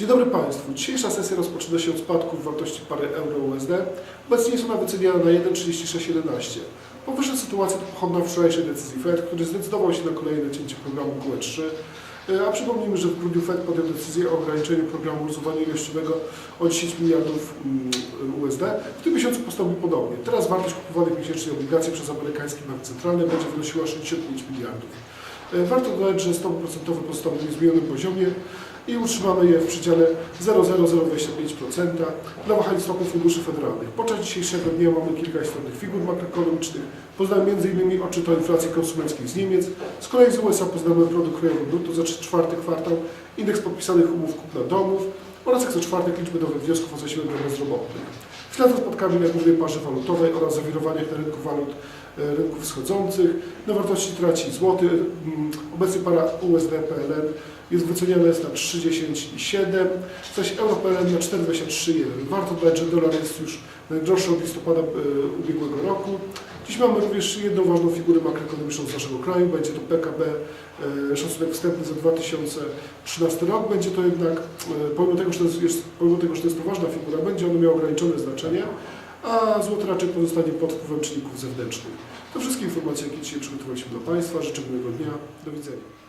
Dzień dobry Państwu. Dzisiejsza sesja rozpoczyna się od spadków wartości pary euro-USD. Obecnie jest ona wyceniana na 1,3611. Powyższa sytuacja to pochodna wczorajszej decyzji Fed, który zdecydował się na kolejne cięcie programu QE3. E, A przypomnijmy, że w grudniu Fed podjął decyzję o ograniczeniu programu luzowania ilościowego o 10 miliardów mm, USD. W tym miesiącu postąpił podobnie. Teraz wartość kupowanych miesięcznie obligacji przez amerykański bank centralny będzie wynosiła 65 miliardów. E, Warto dodać, że stopy procentowe pozostały w niezmienionym poziomie i utrzymamy je w przedziale 0,0025% dla wahań stopów funduszy federalnych. Podczas dzisiejszego dnia mamy kilka istotnych figur makroekonomicznych. Poznamy m.in. odczyt inflacji konsumenckiej z Niemiec. Z kolei z USA poznamy produkt krajowy brutto za czwarty kwartał, indeks podpisanych umów kupna domów oraz jak za czwartek liczby nowych wniosków o zasiłek bezrobotnych. W ślad za spotkami na głównej parze walutowej oraz zawirowaniach na rynku walut e, rynków wschodzących. Na wartości traci złoty. Mm, Obecnie para USD PLN jest wyceniana jest na 3,10,7, zaś euro PLN na 4,23,1. Warto dodać, że dolar jest już najdroższy od listopada e, ubiegłego roku. Dziś mamy również jedną ważną figurę makroekonomiczną z naszego kraju. Będzie to PKB, e, szacunek wstępny za 2013 rok. Będzie to jednak, pomimo tego, że to jest, pomimo tego, że to jest to ważna figura, będzie ono miało ograniczone znaczenie, a złoty raczej pozostanie pod wpływem czynników zewnętrznych. To wszystkie informacje, jakie dzisiaj przygotowaliśmy dla Państwa. Życzę miłego dnia. Do widzenia.